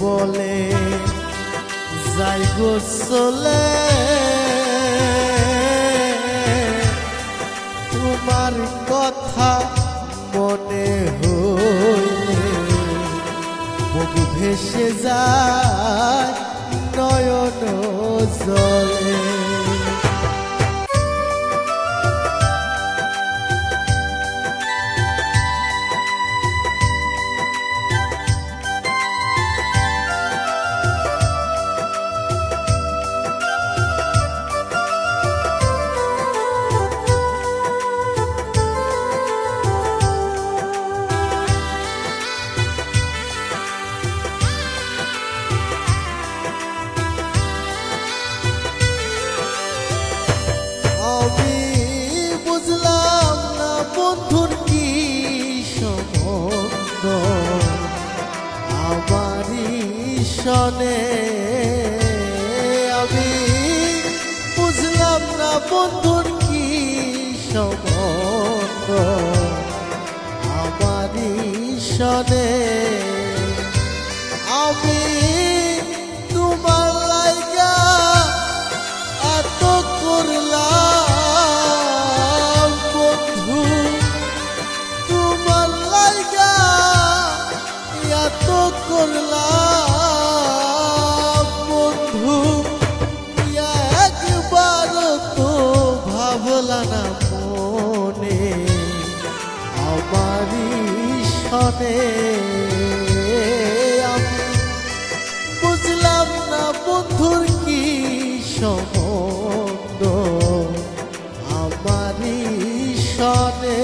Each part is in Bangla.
বলে যাই গোসলে তোমার কথা মনে হইলে ভেসে যায় নয়ন জলে। সনে আমি বুঝলাম না বন্ধুর কি সম্বন্ধ। আমারই সনে আমি তোমার লাইগা এত করলাম বন্ধু। তোমার লাইগা এত করলাম সনে আমি বুঝলাম না বন্ধুর কি সম্বন্ধ। আমারই সনে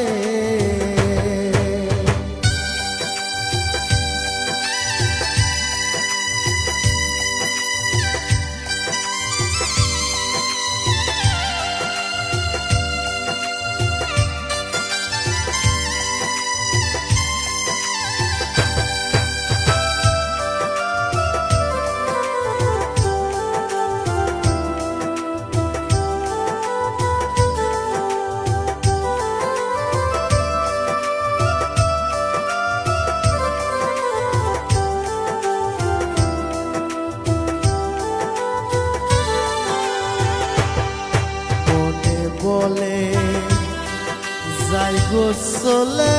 গোসলে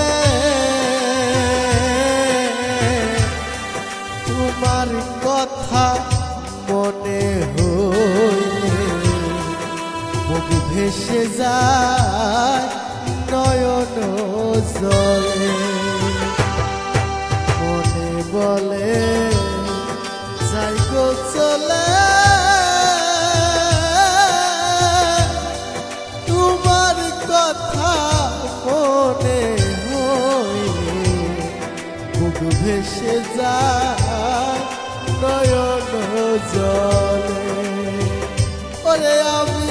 তোমার কথা মনে হইলে যায় নয়ন জলে। বুক ভেসে যায় নয়ন জলে। ওরে আমি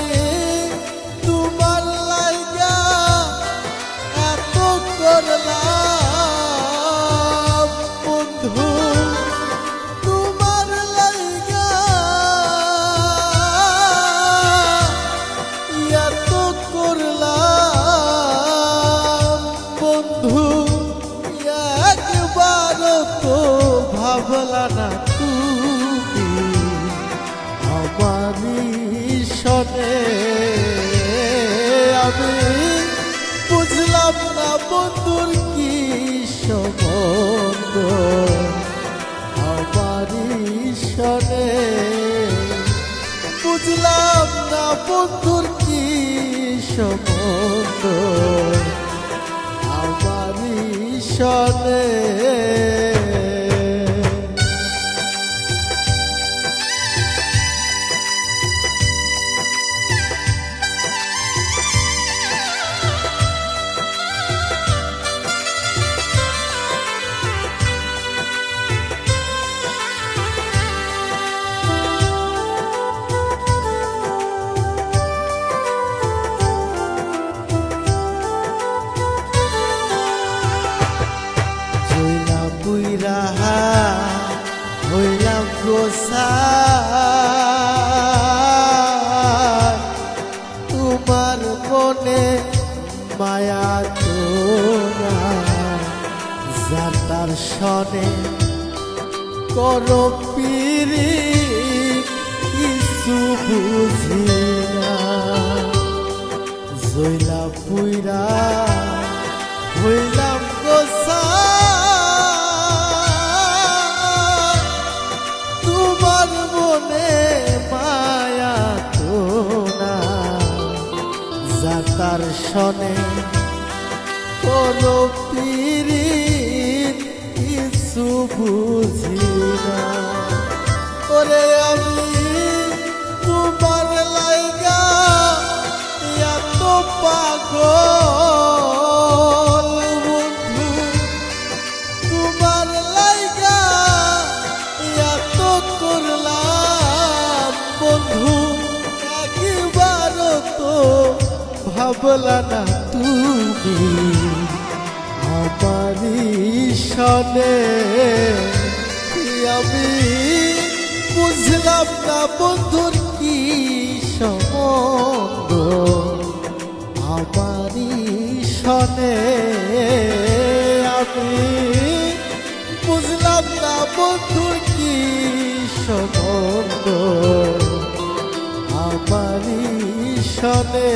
আমারই সনে আমি বুঝলাম না বন্ধুর কি সম্বন্ধ। আমারই সনে বুঝলাম না বন্ধুর কি সম্বন্ধ। আমারই সনে তোমার মনে মায়া তোরা। যার তার সনে কর পিরি কিছু বুঝি না। জৈলা পুইরা হইলাম পিরিত কিছু বুঝি না আমি তোমার লাইগা এত পাগল বন্ধু। ভাবলা না তুমি আমারই সনে আমি বুঝলাম না বন্ধুর কি সম্বন্ধ? আমারই সনে আমি বুঝলাম না বন্ধুর কি সম্বন্ধ? আমারই সনে।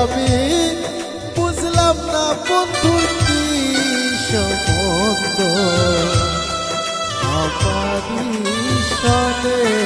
আমি বুঝলাম না বন্ধুর কি সম্বন্ধ। আমারি সনে।